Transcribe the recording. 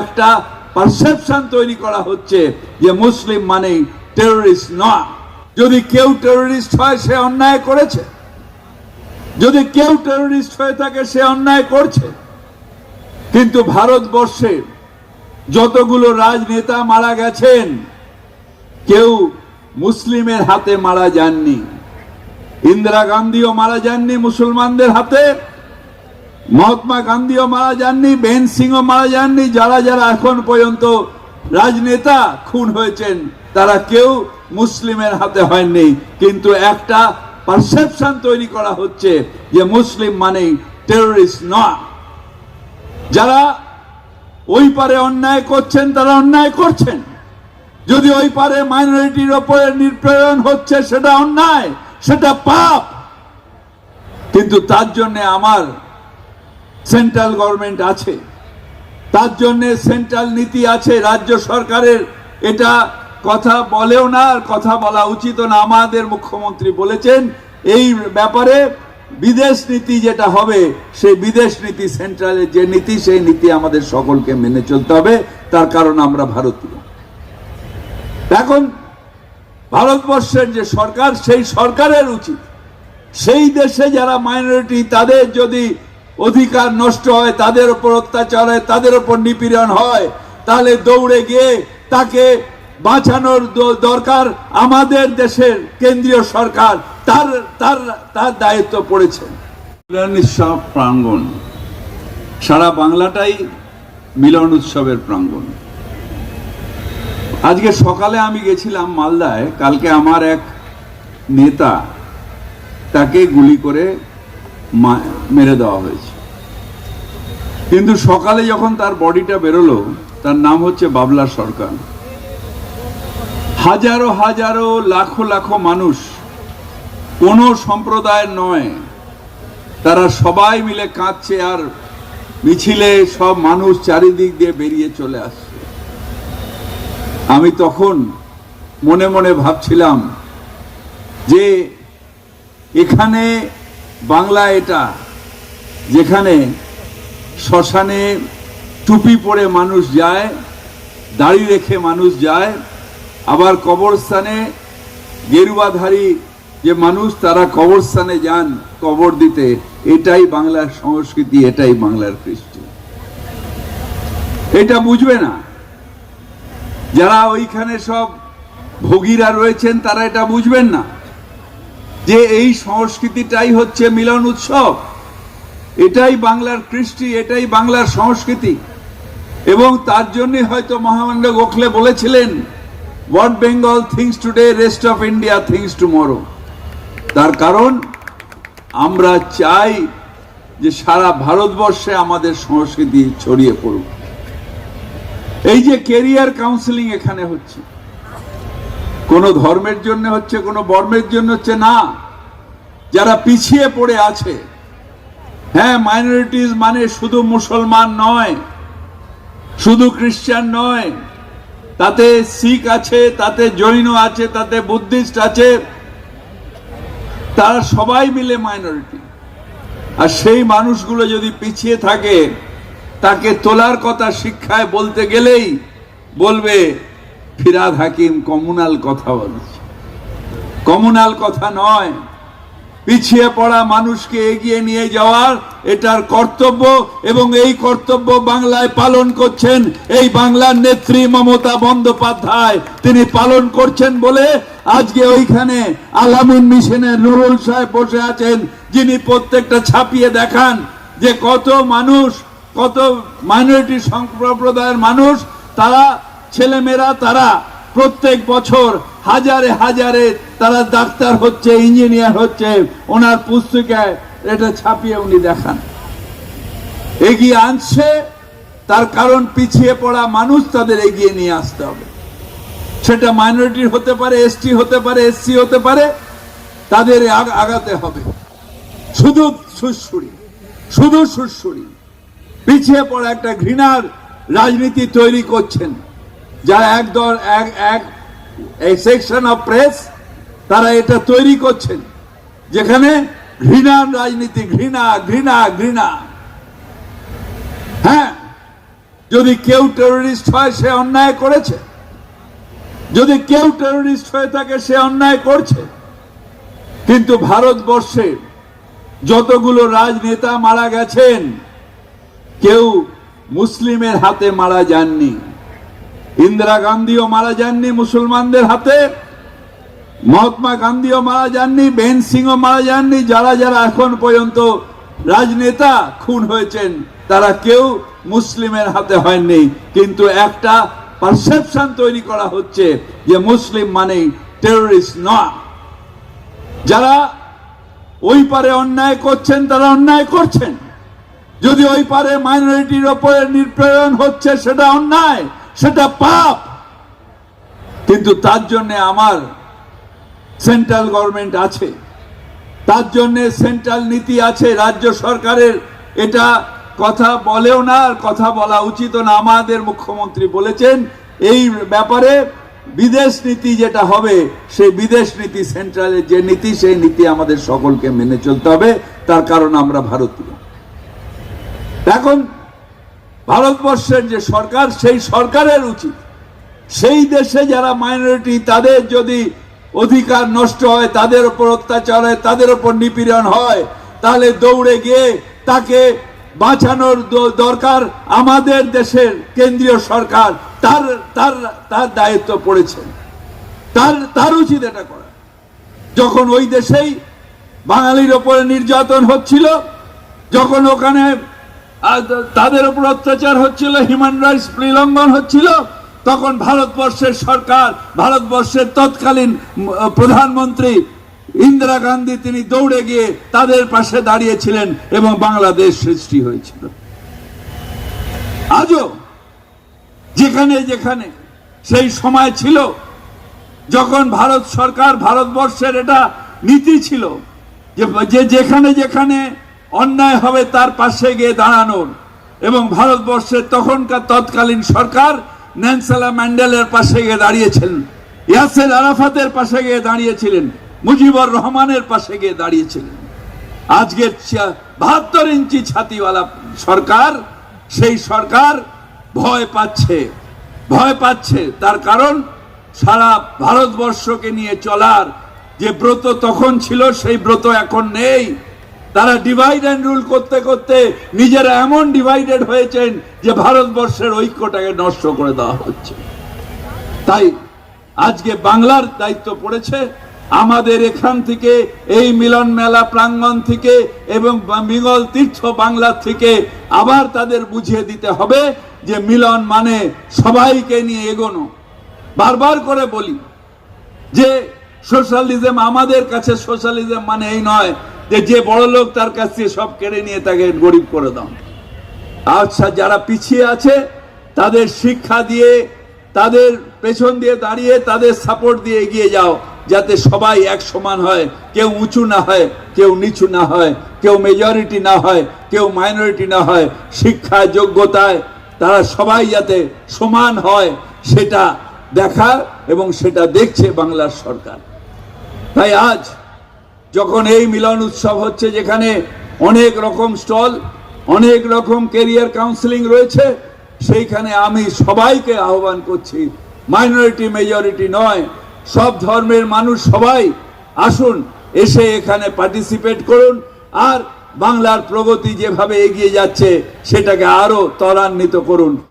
একটা পারসেপশন তৈরি করা হচ্ছে যে মুসলিম মানেই টেররিস্ট নয়। যদি কেউ টেররিস্ট হয়, সে অন্যায় করেছে। যদি কেউ টেররিস্ট হয়ে থাকে, সে অন্যায় করছে। কিন্তু ভারতবর্ষে যতগুলো রাজনেতা মারা গেছেন, কেউ মুসলিমের হাতে মারা যাননি। ইন্দিরা গান্ধীও মারা যাননি মুসলমানদের হাতে। মহাত্মা গান্ধীও মারা যাননি বেন সিংও মারা যাননি, যারা যারা এখন পর্যন্ত রাজনেতা খুন হয়েছেন, তারা কেউ মুসলিমের হাতে হয়নি। কিন্তু একটা পারসেপশন তৈরি করা হচ্ছে যে মুসলিম মানেই টেররিস্ট নয়। যারা ওই পারে অন্যায় করছেন, তারা অন্যায় করছেন। যদি ওই পারে মাইনরিটির ওপরে নির্প্রেরণ হচ্ছে, সেটা অন্যায়, সেটা পাপ। কিন্তু তার জন্য আমার সেন্ট্রাল গভর্নমেন্ট আছে। তার জন্য সেন্ট্রাল নীতি আছে, রাজ্য সরকারের। এটা কথা বলেও না, আর কথা বলা উচিত না। আমাদের মুখ্যমন্ত্রী বলেছেন, এই ব্যাপারে বিদেশ নীতি যেটা হবে, সেই বিদেশ নীতি সেন্ট্রালের যে নীতি, সেই নীতি আমাদের সকলকে মেনে চলতে হবে। তার কারণ আমরা ভারতীয়। এখন ভারতবর্ষের যে সরকার, সেই সরকারের উচিত। সেই দেশে যারা মাইনরিটি তাদের যদি অধিকার নষ্ট হয়, তাদের উপর অত্যাচার হয়, তাদের উপর নিপীড়ন হয়, তাহলে দৌড়ে গিয়ে তাকে বাঁচানোর দরকার আমাদের দেশের কেন্দ্রীয় সরকার। তার তার তার দায়িত্ব পড়েছে। উৎসব প্রাঙ্গণ, সারা বাংলাটাই মিলন উৎসবের প্রাঙ্গণ। আজকে সকালে আমি গেছিলাম মালদায়, কালকে আমার এক নেতা তাকে গুলি করে মেরে দেওয়া হয়েছে। কিন্তু সকালে যখন তার বডিটা বেরোলো, তার নাম হচ্ছে বাবলা সরকার। হাজারো হাজারো, লাখো লাখো মানুষ কোনো সম্প্রদায়ের নয়, তারা সবাই মিলে কাঁদছে আর মিছিলে সব মানুষ চারিদিক দিয়ে বেরিয়ে চলে আসছে। আমি তখন মনে মনে ভাবছিলাম যে এখানে বাংলা এটা, যেখানে শ্মশানে টুপি পরে মানুষ যায়, দাড়ি রেখে মানুষ যায়, আবার কবরস্থানে গেরুয়াধারী যে মানুষ, তারা কবরস্থানে যান কবর দিতে। এটাই বাংলার সংস্কৃতি, এটাই বাংলার কৃষ্টি। এটা বুঝবে না। যারা ওইখানে সব ভোগীরা রয়েছেন, তারা এটা বুঝবেন না। যে এই সংস্কৃতিটাই হচ্ছে মিলন উৎসব। এটাই বাংলার কৃষ্টি, এটাই বাংলার সংস্কৃতি। এবং তার জন্য হয়তো মহামান্য গোখলে বলেছিলেন what Bengal thinks today rest of India thinks tomorrow তার কারণ, আমরা চাই যে সারা ভারতবর্ষে আমাদের সংস্কৃতি ছড়িয়ে পড়ুক। এই যে কেরিয়ার কাউন্সিলিং এখানে হচ্ছে কোনো ধর্মের জন্য হচ্ছে, কোনো বর্মের জন্য হচ্ছে না। যারা পিছিয়ে পড়ে আছে হ্যাঁ মাইনরিটিস মানে শুধু মুসলমান নয়, শুধু খ্রিস্টান নয়, তাতে শিখ আছে, তাতে জৈন আছে, তাতে বুদ্ধিস্ট আছে, তারা সবাই মিলে মাইনরিটি আর সেই মানুষগুলো যদি পিছিয়ে থাকে, তাকে তোলার কথা শিক্ষায় বলতে গেলেই বলবে ফিরাদ হাকিম কমুনাল কথা বলছে। কমুনাল কথা নয়, পিছিয়ে পড়া মানুষকে এগিয়ে নিয়ে যাওয়ার এটার কর্তব্য এবং এই কর্তব্য বাংলায় পালন করছেন এই বাংলার নেত্রী মমতা বন্দ্যোপাধ্যায়। তিনি পালন করছেন বলে আজকে ওইখানে আলামিন মিশনের নুরুল সাহেব বসে আছেন, যিনি প্রত্যেকটা ছাপিয়ে দেখান যে কত মানুষ, কত মাইনরিটি সম্প্রদায়ের মানুষ, তারা ছেলেমেয়েরা তারা প্রত্যেক বছর হাজারে হাজারে তারা ডাক্তার হচ্ছে, ইঞ্জিনিয়ার হচ্ছে, ওনার পুস্তিকায় এটা ছাপিয়ে উনি দেখান। এগিয়ে আনছে, তার কারণ পিছিয়ে পড়া মানুষ তাদের এগিয়ে নিয়ে আসতে হবে। সেটা মাইনরিটির হতে পারে এসটি হতে পারে এসসি হতে পারে, তাদের আগ- আগাতে হবে। শুধু সুরসুরি শুধু সুরসুরি। পিছিয়ে পড়া একটা ঘৃণার রাজনীতি তৈরি করছেন। যারা এক দল, এক এক সেকশন অফ প্রেস তারা এটা তৈরি করছেন। যেখানে ঘৃণার রাজনীতি, ঘৃণা ঘৃণা ঘৃণা। হ্যাঁ যদি কেউ টেররিস্ট হয়, সে অন্যায় করেছে। যদি কেউ টেররিস্ট হয়ে থাকে, সে অন্যায় করছে। কিন্তু ভারতবর্ষে যতগুলো রাজনেতা মারা গেছেন, কেউ মুসলিমের হাতে মারা যাননি। ইন্দিরা গান্ধীও মারা যাননি মুসলমানদের হাতে, মহাত্মা গান্ধীও মারা যাননি, বেন সিংও মারা যাননি, যারা যারা এখন পর্যন্ত রাজনেতা খুন হয়েছেন, তারা কেউ মুসলিমের হাতে হয়নি। কিন্তু একটা পারসেপশন তৈরি করা হচ্ছে যে মুসলিম মানেই টেররিস্ট নয়। যারা ওই পারে অন্যায় করছেন, তারা অন্যায় করছেন। যদি ওই পারে মাইনরিটির ওপরে নির্প্রেরণ হচ্ছে, সেটা অন্যায়। সেটা পাপ। কিন্তু তার জন্য আমার সেন্ট্রাল গভর্নমেন্ট আছে। তার জন্য সেন্ট্রাল নীতি আছে রাজ্য সরকারের। এটা কথা বলেও না, আর কথা বলা উচিত না। আমাদের মুখ্যমন্ত্রী বলেছেন, এই ব্যাপারে বিদেশ নীতি যেটা হবে, সেই বিদেশ নীতি সেন্ট্রালের যে নীতি, সেই নীতি আমাদের সকলকে মেনে চলতে হবে। তার কারণ আমরা ভারতীয়। এখন ভারতবর্ষের যে সরকার, সেই সরকারের উচিত। সেই দেশে যারা মাইনরিটি তাদের যদি অধিকার নষ্ট হয়, তাদের উপর অত্যাচার হয়, তাদের উপর নিপীড়ন হয়, তাহলে দৌড়ে গিয়ে তাকে বাঁচানোর দরকার আমাদের দেশের কেন্দ্রীয় সরকার। তার তার তার দায়িত্ব পড়েছে। তার তার উচিত এটা করা। যখন ওই দেশেই বাঙালির ওপরে নির্যাতন হচ্ছিল, যখন ওখানে তাদের উপর অত্যাচার হচ্ছিল হিউম্যান রাইটস প্রিলঙ্ঘন হচ্ছিল, তখন ভারতবর্ষের সরকার, ভারতবর্ষের তৎকালীন প্রধানমন্ত্রী ইন্দিরা গান্ধী, তিনি দৌড়ে গিয়ে তাদের পাশে দাঁড়িয়েছিলেন এবং বাংলাদেশ সৃষ্টি হয়েছিল। আজও যেখানে যেখানে সেই সময় ছিল, যখন ভারত সরকার, ভারতবর্ষের এটা নীতি ছিল যে যেখানে যেখানে অন্যায় হবে তার পাশে গিয়ে দাঁড়ানোর। এবং ভারতবর্ষের তখনকার তৎকালীন সরকার ন্যান্সেলা ম্যান্ডেলের পাশে গিয়ে দাঁড়িয়েছিলেন ইয়াসের আরাফাতের পাশে গিয়ে দাঁড়িয়েছিলেন। মুজিবুর রহমানের পাশে গিয়ে দাঁড়িয়েছিলেন। আজকের বাহাত্তর ইঞ্চি ছাতিওয়ালা সরকার, সেই সরকার ভয় পাচ্ছে। ভয় পাচ্ছে। তার কারণ সারা ভারতবর্ষকে নিয়ে চলার যে ব্রত তখন ছিল, সেই ব্রত এখন নেই। তারা ডিভাইড অ্যান্ড রুল করতে করতে নিজেরা এমন ডিভাইডেড হয়েছেন যে ভারতবর্ষের ঐক্যটাকে নষ্ট করে দেওয়া হচ্ছে। তাই আজকে বাংলার দায়িত্ব পড়েছে। আমাদের এখান থেকে, এই মিলন মেলা প্রাঙ্গণ থেকে এবং মিগল তীর্থ বাংলা থেকে আবার তাদের বুঝিয়ে দিতে হবে যে মিলন মানে সবাইকে নিয়ে এগোনো। বারবার করে বলি যে সোশ্যালিজম আমাদের কাছে সোশ্যালিজম মানে এই নয় যে বড় লোক তার কাছ থেকে সব কেড়ে নিয়ে তাকে গরিব করে দাও। আচ্ছা যারা পিছিয়ে আছে, তাদের শিক্ষা দিয়ে, তাদের পেছন দিয়ে দাঁড়িয়ে, তাদের সাপোর্ট দিয়ে এগিয়ে যাও, যাতে সবাই এক সমান হয়। কেউ উঁচু না হয়, কেউ নিচু না হয়, কেউ মেজরিটি না হয়, কেউ মাইনরিটি না হয়। শিক্ষা, যোগ্যতায় তারা সবাই যাতে সমান হয়, সেটা দেখা এবং সেটা দেখছে বাংলার সরকার। তাই আজ যখন এই মিলন উৎসব হচ্ছে যেখানে অনেক রকম স্টল, অনেক রকম কেরিয়ার কাউন্সিলিং রয়েছে, সেইখানে আমি সবাইকে আহ্বান করছি। মাইনরিটি, মেজরিটি নয়, সব ধর্মের মানুষ সবাই আসুন, এসে এখানে পার্টিসিপেট করুন, আর বাংলার প্রগতি যেভাবে এগিয়ে যাচ্ছে, সেটাকে আরও ত্বরান্বিত করুন।